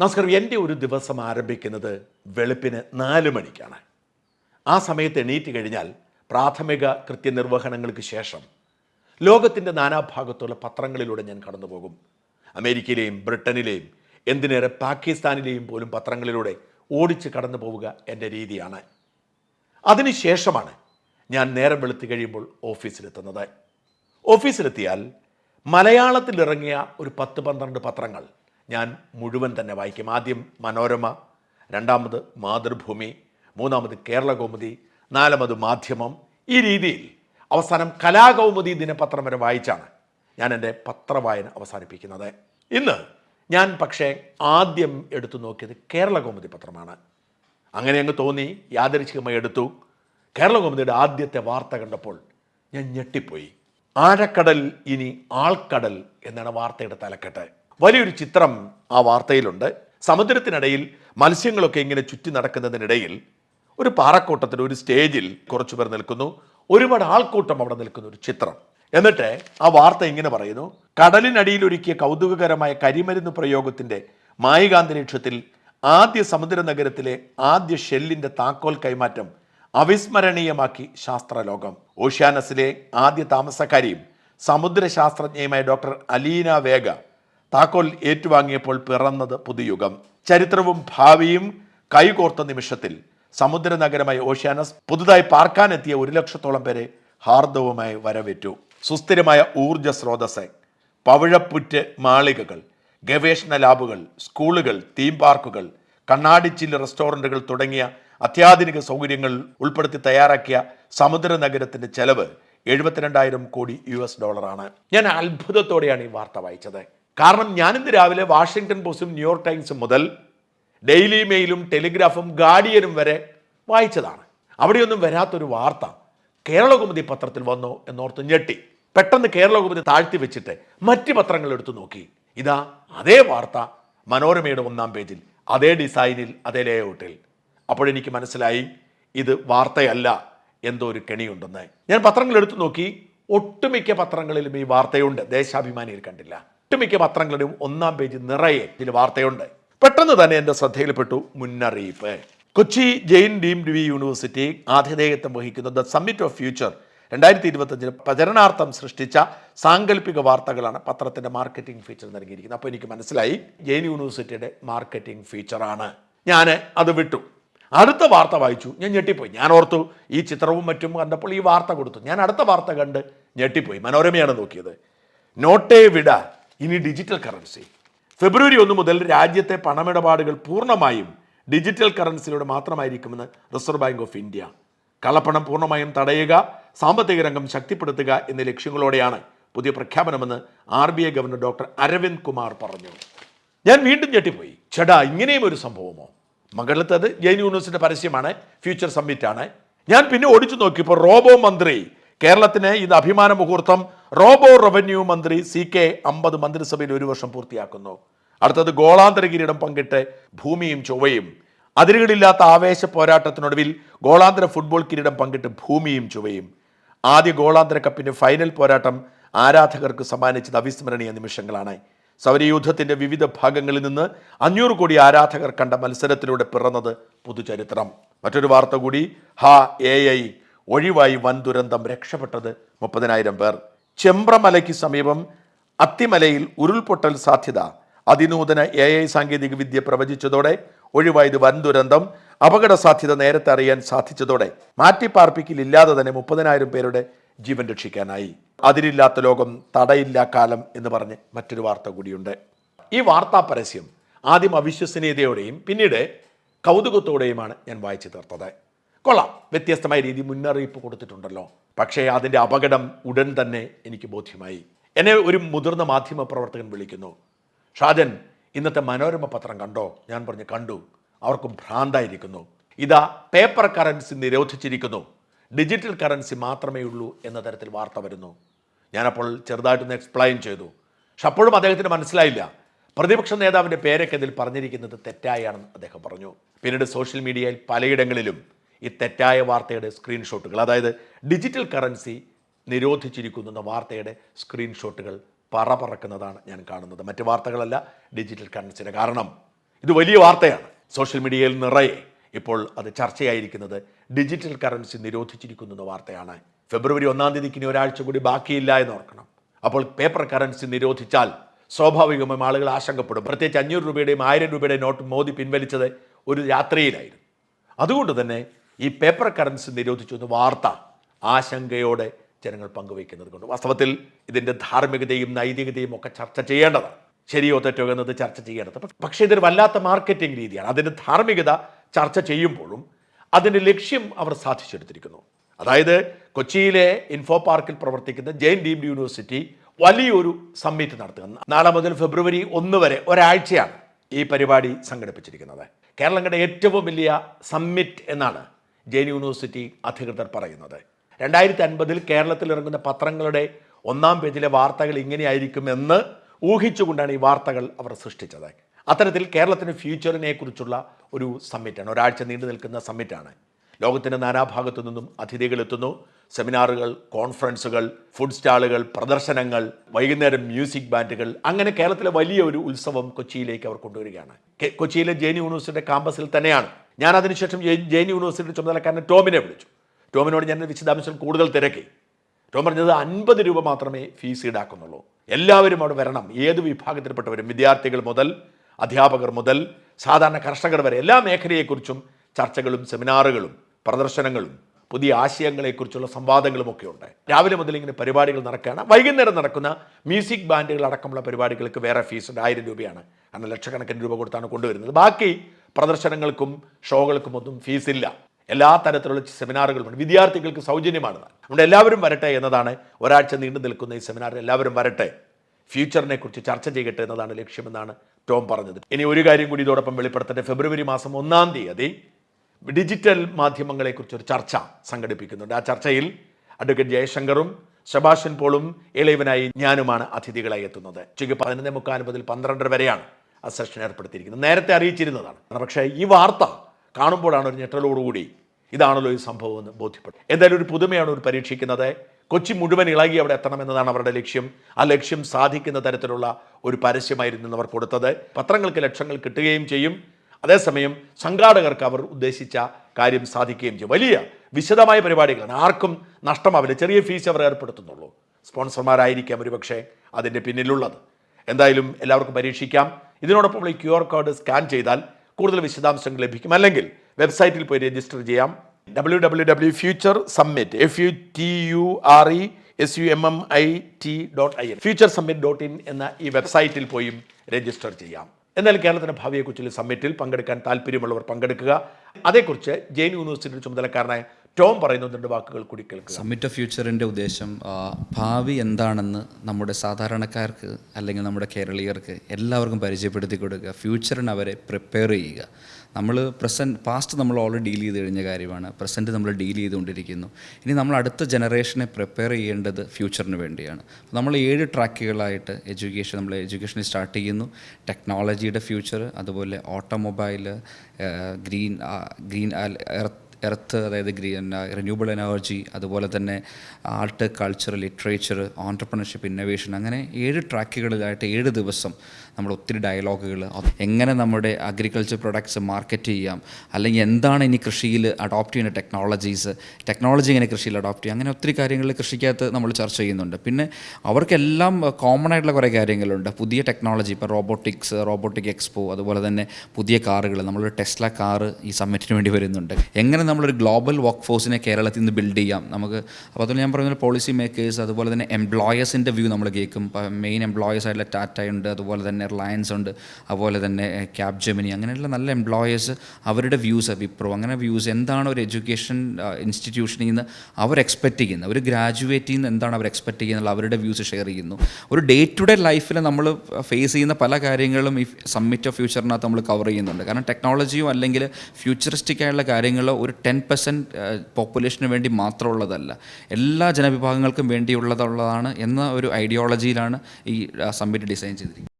നമസ്കാരം. എന്റെ ഒരു ദിവസം ആരംഭിക്കുന്നത് വെളുപ്പിന് നാല് മണിക്കാണ്. ആ സമയത്ത് എണീറ്റ് കഴിഞ്ഞാൽ പ്രാഥമിക കൃത്യനിർവഹണങ്ങൾക്ക് ശേഷം ലോകത്തിന്റെ നാനാഭാഗത്തുള്ള പത്രങ്ങളിലൂടെ ഞാൻ കടന്നു പോകും അമേരിക്കയിലെയും ബ്രിട്ടനിലെയും എന്തിനേറെ പാകിസ്ഥാനിലെയും പോലും പത്രങ്ങളിലൂടെ ഓടിച്ച് കടന്നു പോവുക എന്റെ രീതിയാണ്. അതിനുശേഷമാണ് ഞാൻ നേരം വെളുത്തു കഴിയുമ്പോൾ ഓഫീസിലെത്തുന്നത്. ഓഫീസിലെത്തിയാൽ മലയാളത്തിലിറങ്ങിയ ഒരു പത്ത് പന്ത്രണ്ട് പത്രങ്ങൾ ഞാൻ മുഴുവൻ തന്നെ വായിക്കും. ആദ്യം മനോരമ രണ്ടാമത് മാതൃഭൂമി മൂന്നാമത് കേരള കൗമുദി നാലാമത് മാധ്യമം. ഈ രീതിയിൽ അവസാനം കലാകൗമുദി ദിനപത്രം വരെ വായിച്ചാണ് ഞാൻ എന്റെ പത്രവായന അവസാനിപ്പിക്കുന്നത്. ഇന്ന് ഞാൻ പക്ഷേ ആദ്യം എടുത്തു നോക്കിയത് കേരള കൗമുദി പത്രമാണ്. അങ്ങനെ അങ്ങ് തോന്നി യാദൃച്ഛികമായി എടുത്തു. കേരള കൗമുദിയുടെ ആദ്യത്തെ വാർത്ത കണ്ടപ്പോൾ ഞാൻ ഞെട്ടിപ്പോയി. ആഴക്കടൽ ഇനി ആൾക്കടൽ എന്നാണ് വാർത്തയുടെ തലക്കെട്ട്. വലിയൊരു ചിത്രം ആ വാർത്തയിലുണ്ട്. സമുദ്രത്തിനിടയിൽ മത്സ്യങ്ങളൊക്കെ ഇങ്ങനെ ചുറ്റി നടക്കുന്നതിനിടയിൽ ഒരു പാറക്കൂട്ടത്തിൽ ഒരു സ്റ്റേജിൽ കുറച്ചു പേർ നിൽക്കുന്നു. ഒരുപാട് ആൾക്കൂട്ടം അവിടെ നിൽക്കുന്ന ഒരു ചിത്രം. എന്നിട്ട് ആ വാർത്ത ഇങ്ങനെ പറയുന്നു. കടലിനടിയിൽ ഒരുക്കിയ കൗതുകകരമായ കരിമരുന്ന് പ്രയോഗത്തിന്റെ മായികാന്തരീക്ഷത്തിൽ ആദ്യ സമുദ്ര നഗരത്തിലെ ആദ്യ ഷെല്ലിന്റെ താക്കോൽ കൈമാറ്റം അവിസ്മരണീയമാക്കി ശാസ്ത്രലോകം. ഓഷ്യാനസിലെ ആദ്യ താമസക്കാരിയും സമുദ്രശാസ്ത്രജ്ഞയുമായ ഡോക്ടർ അലീന വേഗ താക്കോൽ ഏറ്റുവാങ്ങിയപ്പോൾ പിറന്നത് പുതുയുഗം. ചരിത്രവും ഭാവിയും കൈകോർത്ത നിമിഷത്തിൽ സമുദ്ര നഗരമായ ഓഷ്യാനസ് പുതുതായി പാർക്കാനെത്തിയ ഒരു ലക്ഷത്തോളം പേരെ ഹാർദവുമായി വരവേറ്റു. സുസ്ഥിരമായ ഊർജ സ്രോതസ് പവിഴപ്പുറ്റ് മാളികകൾ ഗവേഷണ ലാബുകൾ സ്കൂളുകൾ തീം പാർക്കുകൾ കണ്ണാടിച്ചില്ല് റെസ്റ്റോറന്റുകൾ തുടങ്ങിയ അത്യാധുനിക സൗകര്യങ്ങൾ ഉൾപ്പെടുത്തി തയ്യാറാക്കിയ സമുദ്ര നഗരത്തിന്റെ ചെലവ് എഴുപത്തിരണ്ടായിരം കോടി യു എസ് ഡോളറാണ്. ഞാൻ അത്ഭുതത്തോടെയാണ് ഈ വാർത്ത വായിച്ചത്. കാരണം ഞാനിന്ന് രാവിലെ വാഷിങ്ടൺ പോസ്റ്റും ന്യൂയോർക്ക് ടൈംസും മുതൽ ഡെയിലി മെയിലും ടെലിഗ്രാഫും ഗാർഡിയനും വരെ വായിച്ചതാണ്. അവിടെയൊന്നും വരാത്തൊരു വാർത്ത കേരളകുമതി പത്രത്തിൽ വന്നോ എന്നോർത്ത് ഞെട്ടി. പെട്ടെന്ന് കേരളകുമതി താഴ്ത്തി വെച്ചിട്ട് മറ്റ് പത്രങ്ങൾ എടുത്തു നോക്കി. ഇതാ അതേ വാർത്ത മനോരമയുടെ ഒന്നാം പേജിൽ അതേ ഡിസൈനിൽ അതേ ലേഔട്ടിൽ. അപ്പോഴെനിക്ക് മനസ്സിലായി ഇത് വാർത്തയല്ല എന്തോ ഒരു കെണിയുണ്ടെന്ന്. ഞാൻ പത്രങ്ങൾ എടുത്തു നോക്കി ഒട്ടുമിക്ക പത്രങ്ങളിലും ഈ വാർത്തയുണ്ട്. ദേശാഭിമാനിയിൽ കണ്ടില്ല. ഒട്ടുമിക്ക പത്രങ്ങളുടെയും ഒന്നാം പേജ് നിറയെ ഇതിൽ വാർത്തയുണ്ട്. പെട്ടെന്ന് തന്നെ എന്റെ ശ്രദ്ധയിൽപ്പെട്ടു മുന്നറിയിപ്പ്. കൊച്ചി ജെയിൻ ഡീംഡ് വി യൂണിവേഴ്സിറ്റി ആതിഥേയത്വം വഹിക്കുന്ന ദ സമ്മിറ്റ് ഓഫ് ഫ്യൂച്ചർ രണ്ടായിരത്തി ഇരുപത്തഞ്ചിന് പ്രചരണാർത്ഥം സൃഷ്ടിച്ച സാങ്കല്പിക വാർത്തകളാണ് പത്രത്തിന്റെ മാർക്കറ്റിംഗ് ഫീച്ചർ നൽകിയിരിക്കുന്നത്. അപ്പോൾ എനിക്ക് മനസ്സിലായി ജെയിൻ യൂണിവേഴ്സിറ്റിയുടെ മാർക്കറ്റിംഗ് ഫീച്ചറാണ്. ഞാൻ അത് വിട്ടു. അടുത്ത വാർത്ത വായിച്ചു ഞാൻ ഞെട്ടിപ്പോയി. ഞാൻ ഓർത്തു ഈ ചിത്രവും മറ്റും കണ്ടപ്പോൾ ഈ വാർത്ത കൊടുത്തു. ഞാൻ അടുത്ത വാർത്ത കണ്ട് ഞെട്ടിപ്പോയി. മനോരമയാണ് നോക്കിയത്. നോട്ടേ വിട ഇനി ഡിജിറ്റൽ കറൻസി ഫെബ്രുവരി ഒന്ന് മുതൽ രാജ്യത്തെ പണമിടപാടുകൾ പൂർണമായും ഡിജിറ്റൽ കറൻസിയിലൂടെ മാത്രമായിരിക്കുമെന്ന് റിസർവ് ബാങ്ക് ഓഫ് ഇന്ത്യ കള്ളപ്പണം പൂർണമായും തടയുക സാമ്പത്തിക രംഗം ശക്തിപ്പെടുത്തുക എന്നീ ലക്ഷ്യങ്ങളോടെയാണ് പുതിയ പ്രഖ്യാപനമെന്ന് R B I governor doctor Aravind Kumar പറഞ്ഞു. ഞാൻ വീണ്ടും ഞെട്ടിപ്പോയി. ചേടാ ഇങ്ങനെയും ഒരു സംഭവമോ? മകളത്തത് ജെയിൻ യൂണിവേഴ്സിറ്റിയുടെ പരസ്യമാണ് ഫ്യൂച്ചർ സമ്മിറ്റ് ആണ്. ഞാൻ പിന്നെ ഓടിച്ചു നോക്കിയപ്പോൾ റോബോ മന്ത്രി കേരളത്തിന് ഇത് അഭിമാന മുഹൂർത്തം റോബോ റവന്യൂ മന്ത്രി സി കെ അമ്പത് മന്ത്രിസഭയിൽ ഒരു വർഷം പൂർത്തിയാക്കുന്നു. അടുത്തത് ഗോളാന്തര കിരീടം പങ്കിട്ട് ഭൂമിയും ചൊവ്വയും. അതിരുകളില്ലാത്ത ആവേശ പോരാട്ടത്തിനൊടുവിൽ ഗോളാന്തര ഫുട്ബോൾ കിരീടം പങ്കിട്ട് ഭൂമിയും ചൊവ്വയും. ആദ്യ ഗോളാന്തര കപ്പിന്റെ ഫൈനൽ പോരാട്ടം ആരാധകർക്ക് സമ്മാനിച്ചത് അവിസ്മരണീയ നിമിഷങ്ങളാണ്. സൗരയൂഥത്തിന്റെ വിവിധ ഭാഗങ്ങളിൽ നിന്ന് അഞ്ഞൂറ് കോടി ആരാധകർ കണ്ട മത്സരത്തിലൂടെ പിറന്നത് പുതുചരിത്രം. മറ്റൊരു വാർത്ത കൂടി ഹ എ ഐ ഒഴിവായി വൻ ദുരന്തം രക്ഷപ്പെട്ടത് മുപ്പതിനായിരം പേർ. ചെമ്പ്രമലയ്ക്ക് സമീപം അത്തിമലയിൽ ഉരുൾപൊട്ടൽ സാധ്യത. അതിനൂതന എ ഐ സാങ്കേതിക വിദ്യ പ്രവചിച്ചതോടെ ഒഴിവായത് വൻ ദുരന്തം. അപകട സാധ്യത നേരത്തെ അറിയാൻ സാധിച്ചതോടെ മാറ്റിപ്പാർപ്പിക്കലില്ലാതെ തന്നെ മുപ്പതിനായിരം പേരുടെ ജീവൻ രക്ഷിക്കാനായി. അതിരില്ലാത്ത ലോകം തടയില്ല കാലം എന്ന് പറഞ്ഞ് മറ്റൊരു വാർത്ത കൂടിയുണ്ട്. ഈ വാർത്താ പരസ്യം ആദ്യം അവിശ്വസനീയതയോടെയും പിന്നീട് കൗതുകത്തോടെയുമാണ് ഞാൻ വായിച്ചു തീർത്തത്. കൊള്ളാം. വ്യത്യസ്തമായ രീതി മുന്നറിയിപ്പ് കൊടുത്തിട്ടുണ്ടല്ലോ. പക്ഷേ അതിന്റെ അപകടം ഉടൻ തന്നെ എനിക്ക് ബോധ്യമായി. എന്നെ ഒരു മുതിർന്ന മാധ്യമ പ്രവർത്തകൻ വിളിക്കുന്നു. ഷാജൻ ഇന്നത്തെ മനോരമ പത്രം കണ്ടോ? ഞാൻ പറഞ്ഞു കണ്ടു. അവർക്കും ഭ്രാന്തായിരിക്കുന്നു. ഇതാ പേപ്പർ കറൻസി നിരോധിച്ചിരിക്കുന്നു. ഡിജിറ്റൽ കറൻസി മാത്രമേ ഉള്ളൂ എന്ന തരത്തിൽ വാർത്ത വരുന്നു. ഞാനപ്പോൾ ചെറുതായിട്ടൊന്ന് എക്സ്പ്ലെയിൻ ചെയ്തു. പക്ഷെ അപ്പോഴും അദ്ദേഹത്തിന് മനസ്സിലായില്ല. പ്രതിപക്ഷ നേതാവിന്റെ പേരൊക്കെ ഇതിൽ പറഞ്ഞിരിക്കുന്നത് തെറ്റായാണെന്ന് അദ്ദേഹം പറഞ്ഞു. പിന്നീട് സോഷ്യൽ മീഡിയയിൽ പലയിടങ്ങളിലും ഈ തെറ്റായ വാർത്തയുടെ സ്ക്രീൻഷോട്ടുകൾ അതായത് ഡിജിറ്റൽ കറൻസി നിരോധിച്ചിരിക്കുന്നു എന്ന വാർത്തയുടെ സ്ക്രീൻഷോട്ടുകൾ പറ പറക്കുന്നതാണ് ഞാൻ കാണുന്നത്. മറ്റ് വാർത്തകളല്ല ഡിജിറ്റൽ കറൻസിയുടെ കാരണം. ഇത് വലിയ വാർത്തയാണ്. സോഷ്യൽ മീഡിയയിൽ നിറയെ ഇപ്പോൾ അത് ചർച്ചയായിരിക്കുന്നത് ഡിജിറ്റൽ കറൻസി നിരോധിച്ചിരിക്കുന്നു എന്ന വാർത്തയാണ്. ഫെബ്രുവരി ഒന്നാം തീയതിക്ക് ഇനി ഒരാഴ്ച കൂടി ബാക്കിയില്ല എന്ന് ഓർക്കണം. അപ്പോൾ പേപ്പർ കറൻസി നിരോധിച്ചാൽ സ്വാഭാവികമായും ആളുകൾ ആശങ്കപ്പെടും. പ്രത്യേകിച്ച് അഞ്ഞൂറ് രൂപയുടെയും ആയിരം രൂപയുടെയും നോട്ട് മോദി പിൻവലിച്ചത് ഒരു രാത്രിയിലായിരുന്നു. അതുകൊണ്ട് തന്നെ ഈ പേപ്പർ കറൻസി നിരോധിച്ചു എന്ന വാർത്ത ആശങ്കയോടെ ജനങ്ങൾ പങ്കുവയ്ക്കുന്നത് കൊണ്ട്. വാസ്തവത്തിൽ ഇതിന്റെ ധാർമ്മികതയും നൈതികതയും ഒക്കെ ചർച്ച ചെയ്യേണ്ടതാണ്. ശരിയോ തെറ്റോ എന്നത് ചർച്ച ചെയ്യേണ്ടത്. പക്ഷേ ഇതൊരു വല്ലാത്ത മാർക്കറ്റിംഗ് രീതിയാണ്. അതിന്റെ ധാർമ്മികത ചർച്ച ചെയ്യുമ്പോഴും അതിന്റെ ലക്ഷ്യം അവർ സാധിച്ചെടുത്തിരിക്കുന്നു. അതായത് കൊച്ചിയിലെ ഇൻഫോ പാർക്കിൽ പ്രവർത്തിക്കുന്ന ജെയിൻ ഡീംഡ് യൂണിവേഴ്സിറ്റി വലിയൊരു സമ്മിറ്റ് നടത്തുക നാളെ മുതൽ ഫെബ്രുവരി ഒന്ന് വരെ ഒരാഴ്ചയാണ് ഈ പരിപാടി സംഘടിപ്പിച്ചിരിക്കുന്നത്. കേരളം ഏറ്റവും വലിയ സമ്മിറ്റ് എന്നാണ് ജെയിൻ യൂണിവേഴ്സിറ്റി അധികൃതർ പറയുന്നത്. രണ്ടായിരത്തി അൻപതിൽ കേരളത്തിൽ ഇറങ്ങുന്ന പത്രങ്ങളുടെ ഒന്നാം പേജിലെ വാർത്തകൾ ഇങ്ങനെയായിരിക്കുമെന്ന് ഊഹിച്ചുകൊണ്ടാണ് ഈ വാർത്തകൾ അവർ സൃഷ്ടിച്ചത്. അത്തരത്തിൽ കേരളത്തിന്റെ ഫ്യൂച്ചറിനെ കുറിച്ചുള്ള ഒരു സമ്മിറ്റാണ് ഒരാഴ്ച നീണ്ടു നിൽക്കുന്ന സമ്മിറ്റാണ്. ലോകത്തിന്റെ നാനാഭാഗത്തു നിന്നും അതിഥികൾ എത്തുന്നു. സെമിനാറുകൾ കോൺഫറൻസുകൾ ഫുഡ് സ്റ്റാളുകൾ പ്രദർശനങ്ങൾ വൈകുന്നേരം മ്യൂസിക് ബാൻഡുകൾ അങ്ങനെ കേരളത്തിലെ വലിയ ഒരു ഉത്സവം കൊച്ചിയിലേക്ക് അവർ കൊണ്ടുവരികയാണ്. കൊച്ചിയിലെ ജെയിൻ യൂണിവേഴ്സിറ്റിയുടെ കാമ്പസിൽ തന്നെയാണ് ഞാൻ അതിനുശേഷം ജെയിൻ യൂണിവേഴ്സിറ്റിയുടെ ചുമതലക്കാരനെ ടോമിനെ വിളിച്ചു. ടോമിനോട് ഞാൻ വിശദാംശം കൂടുതൽ തിരക്കി. ടോം പറഞ്ഞത് അൻപത് രൂപ മാത്രമേ ഫീസ് ഈടാക്കുന്നുള്ളൂ. എല്ലാവരും അവിടെ വരണം. ഏത് വിഭാഗത്തിൽപ്പെട്ടവരും വിദ്യാർത്ഥികൾ മുതൽ അധ്യാപകർ മുതൽ സാധാരണ കർഷകർ വരെ എല്ലാ മേഖലയെക്കുറിച്ചും ചർച്ചകളും സെമിനാറുകളും പ്രദർശനങ്ങളും പുതിയ ആശയങ്ങളെക്കുറിച്ചുള്ള സംവാദങ്ങളും ഒക്കെ ഉണ്ട്. രാവിലെ മുതൽ ഇങ്ങനെ പരിപാടികൾ നടക്കുകയാണ്. വൈകുന്നേരം നടക്കുന്ന മ്യൂസിക് ബാൻഡുകൾ അടക്കമുള്ള പരിപാടികൾക്ക് വേറെ ഫീസ് ഉണ്ട്. ആയിരം രൂപയാണ്. കാരണം ലക്ഷക്കണക്കിന് രൂപ കൊടുത്താണ് കൊണ്ടുവരുന്നത്. ബാക്കി പ്രദർശനങ്ങൾക്കും ഷോകൾക്കും ഒന്നും ഫീസില്ല. എല്ലാ തരത്തിലുള്ള സെമിനാറുകളുമുണ്ട്. വിദ്യാർത്ഥികൾക്ക് സൗജന്യമാണ്. അതുകൊണ്ട് എല്ലാവരും വരട്ടെ എന്നതാണ് ഒരാഴ്ച നീണ്ടു നിൽക്കുന്ന ഈ സെമിനാറിൽ എല്ലാവരും വരട്ടെ. ഫ്യൂച്ചറിനെ കുറിച്ച് ചർച്ച ചെയ്യട്ടെ എന്നതാണ് ലക്ഷ്യമെന്നാണ് ടോം പറഞ്ഞത്. ഇനി ഒരു കാര്യം കൂടി ഇതോടൊപ്പം വെളിപ്പെടുത്തട്ടെ. ഫെബ്രുവരി മാസം ഒന്നാം തീയതി ഡിജിറ്റൽ മാധ്യമങ്ങളെക്കുറിച്ച് ഒരു ചർച്ച സംഘടിപ്പിക്കുന്നുണ്ട്. ആ ചർച്ചയിൽ അഡ്വക്കേറ്റ് ജയശങ്കറും സെബാഷ്യൻ പോളും ഇളയവനായി ഞാനുമാണ് അതിഥികളായി എത്തുന്നത്. ഉച്ചയ്ക്ക് പതിനൊന്ന് മുക്കാൽ മുതൽ പന്ത്രണ്ടര വരെയാണ്. സെഷൻ ഏർപ്പെടുത്തിയിരിക്കുന്നത്. നേരത്തെ അറിയിച്ചിരുന്നതാണ്. പക്ഷേ ഈ വാർത്ത കാണുമ്പോഴാണ് ഒരു ഞെട്ടലോടുകൂടി ഇതാണല്ലോ ഈ സംഭവം എന്ന് ബോധ്യപ്പെട്ടു എന്തായാലും ഒരു പുതുമയാണ് ഒരു പരീക്ഷിക്കുന്നത്. കൊച്ചി മുഴുവൻ ഇളകി അവിടെ എത്തണമെന്നതാണ് അവരുടെ ലക്ഷ്യം. ആ ലക്ഷ്യം സാധിക്കുന്ന തരത്തിലുള്ള ഒരു പരസ്യമായിരുന്നു അവർ കൊടുത്തത്. പത്രങ്ങൾക്ക് ലക്ഷങ്ങൾ കിട്ടുകയും ചെയ്യും. അതേസമയം സംഘാടകർക്ക് അവർ ഉദ്ദേശിച്ച കാര്യം സാധിക്കുകയും ചെയ്യും. വലിയ വിശദമായ പരിപാടികളാണ്. ആർക്കും നഷ്ടമാവില്ല. ചെറിയ ഫീസ് അവർ ഏർപ്പെടുത്തുന്നുള്ളൂ. സ്പോൺസർമാരായിരിക്കാം ഒരുപക്ഷെ അതിന്റെ പിന്നിലുള്ളത്. എന്തായാലും എല്ലാവർക്കും പരീക്ഷിക്കാം. ഇതിനോടൊപ്പം ഈ ക്യു ആർ കോഡ് സ്കാൻ ചെയ്താൽ കൂടുതൽ വിശദാംശങ്ങൾ ലഭിക്കും. അല്ലെങ്കിൽ വെബ്സൈറ്റിൽ പോയി രജിസ്റ്റർ ചെയ്യാം. W W W future summit F U T U R E S U M M I T dot I N future summit dot in എന്ന ഈ വെബ്സൈറ്റിൽ പോയും രജിസ്റ്റർ ചെയ്യാം. എന്നാൽ കേരളത്തിന്റെ ഭാവിയെക്കുറിച്ചുള്ള സമ്മിറ്റിൽ പങ്കെടുക്കാൻ താല്പര്യമുള്ളവർ പങ്കെടുക്കുക. അതേക്കുറിച്ച് ജെയിൻ യൂണിവേഴ്സിറ്റിയുടെ ചുമതലക്കാരനായ ടോം പറയുന്ന രണ്ട് വാക്കുകൾ കൂടി കേൾക്കുക. സമ്മിറ്റ് ഓഫ് ഫ്യൂച്ചറിന്റെ ഉദ്ദേശം ഭാവി എന്താണെന്ന് നമ്മുടെ സാധാരണക്കാർക്ക് അല്ലെങ്കിൽ നമ്മുടെ കേരളീയർക്ക് എല്ലാവർക്കും പരിചയപ്പെടുത്തി കൊടുക്കുക. ഫ്യൂച്ചറിന് അവരെ പ്രിപ്പയർ ചെയ്യുക. നമ്മൾ പ്രസന്റ് പാസ്റ്റ് നമ്മൾ ഓൾറെഡി ഡീൽ ചെയ്ത് കഴിഞ്ഞ കാര്യമാണ്. പ്രസന്റ് നമ്മൾ ഡീൽ ചെയ്തുകൊണ്ടിരിക്കുന്നു. ഇനി നമ്മൾ അടുത്ത ജനറേഷനെ പ്രിപ്പയർ ചെയ്യേണ്ടത് ഫ്യൂച്ചറിന് വേണ്ടിയാണ്. നമ്മൾ ഏഴ് ട്രാക്കുകളായിട്ട് എഡ്യൂക്കേഷൻ നമ്മൾ എഡ്യൂക്കേഷനിൽ സ്റ്റാർട്ട് ചെയ്യുന്നു. ടെക്നോളജിയുടെ ഫ്യൂച്ചർ അതുപോലെ automobile green green earth earth അതായത് റിന്യൂവബിൾ എനർജി അതുപോലെ തന്നെ art culture literature entrepreneurship innovation അങ്ങനെ ഏഴ് ട്രാക്കുകളിലായിട്ട് ഏഴ് ദിവസം നമ്മൾ ഒത്തിരി ഡയലോഗുകൾ എങ്ങനെ നമ്മുടെ അഗ്രികൾച്ചർ പ്രൊഡക്ട്സ് മാർക്കറ്റ് ചെയ്യാം അല്ലെങ്കിൽ എന്താണ് ഇനി കൃഷിയിൽ അഡോപ്റ്റ് ചെയ്യുന്ന ടെക്നോളജീസ് ടെക്നോളജി എങ്ങനെ കൃഷിയിൽ അഡോപ്റ്റ് ചെയ്യാം അങ്ങനെ ഒത്തിരി കാര്യങ്ങൾ കൃഷിക്കകത്ത് നമ്മൾ ചർച്ച ചെയ്യുന്നുണ്ട്. പിന്നെ അവർക്കെല്ലാം കോമൺ ആയിട്ടുള്ള കുറേ കാര്യങ്ങളുണ്ട്. പുതിയ ടെക്നോളജി ഇപ്പോൾ റോബോട്ടിക്സ് റോബോട്ടിക് എക്സ്പോ അതുപോലെ തന്നെ പുതിയ കാറുകൾ നമ്മളൊരു ടെസ്ല കാറ് ഈ സമ്മിറ്റിന് വേണ്ടി വരുന്നുണ്ട്. എങ്ങനെ നമ്മളൊരു ഗ്ലോബൽ വർക്ക് ഫോഴ്സിനെ കേരളത്തിൽ നിന്ന് ബിൽഡ് ചെയ്യാം. നമുക്ക് അപ്പോൾ അതുപോലെ ഞാൻ പറഞ്ഞ പോളിസി മേക്കേഴ്സ് അതുപോലെ തന്നെ എംപ്ലോയേഴ്സിന്റെ വ്യൂ നമ്മൾ കേൾക്കും. മെയിൻ എംപ്ലോയേഴ്സ് ആയിട്ടുള്ള ടാറ്റ ഉണ്ട് അതുപോലെ തന്നെ റിലയൻസ് ഉണ്ട് അതുപോലെ തന്നെ ക്യാബ് ജെമിനി അങ്ങനെയുള്ള നല്ല എംപ്ലോയേഴ്സ് അവരുടെ വ്യൂസ് വിപ്രോ അങ്ങനെ വ്യൂസ് എന്താണ് ഒരു എഡ്യൂക്കേഷൻ ഇൻസ്റ്റിറ്റ്യൂഷനിൽ നിന്ന് അവർ എക്സ്പെക്റ്റ് ചെയ്യുന്നത്? ഒരു ഗ്രാജുവേറ്റിൽ നിന്ന് എന്താണ് അവർ എക്സ്പെക്റ്റ് ചെയ്യുന്നത്? അവരുടെ വ്യൂസ് ഷെയർ ചെയ്യുന്നു. ഒരു ഡേ ടു ഡേ ലൈഫിൽ നമ്മൾ ഫേസ് ചെയ്യുന്ന പല കാര്യങ്ങളും ഈ സമ്മിറ്റ് ഓഫ് ഫ്യൂച്ചറിനകത്ത് നമ്മൾ കവർ ചെയ്യുന്നുണ്ട്. കാരണം ടെക്നോളജിയോ അല്ലെങ്കിൽ ഫ്യൂച്ചറിസ്റ്റിക് ആയുള്ള കാര്യങ്ങൾ ഒരു ടെൻ പെർസെന്റ് പോപ്പുലേഷന് വേണ്ടി മാത്രമുള്ളതല്ല. എല്ലാ ജനവിഭാഗങ്ങൾക്കും വേണ്ടിയുള്ളതുള്ളതാണ് എന്ന ഒരു ഐഡിയോളജിയിലാണ് ഈ സമ്മിറ്റ് ഡിസൈൻ ചെയ്തിരിക്കുന്നത്.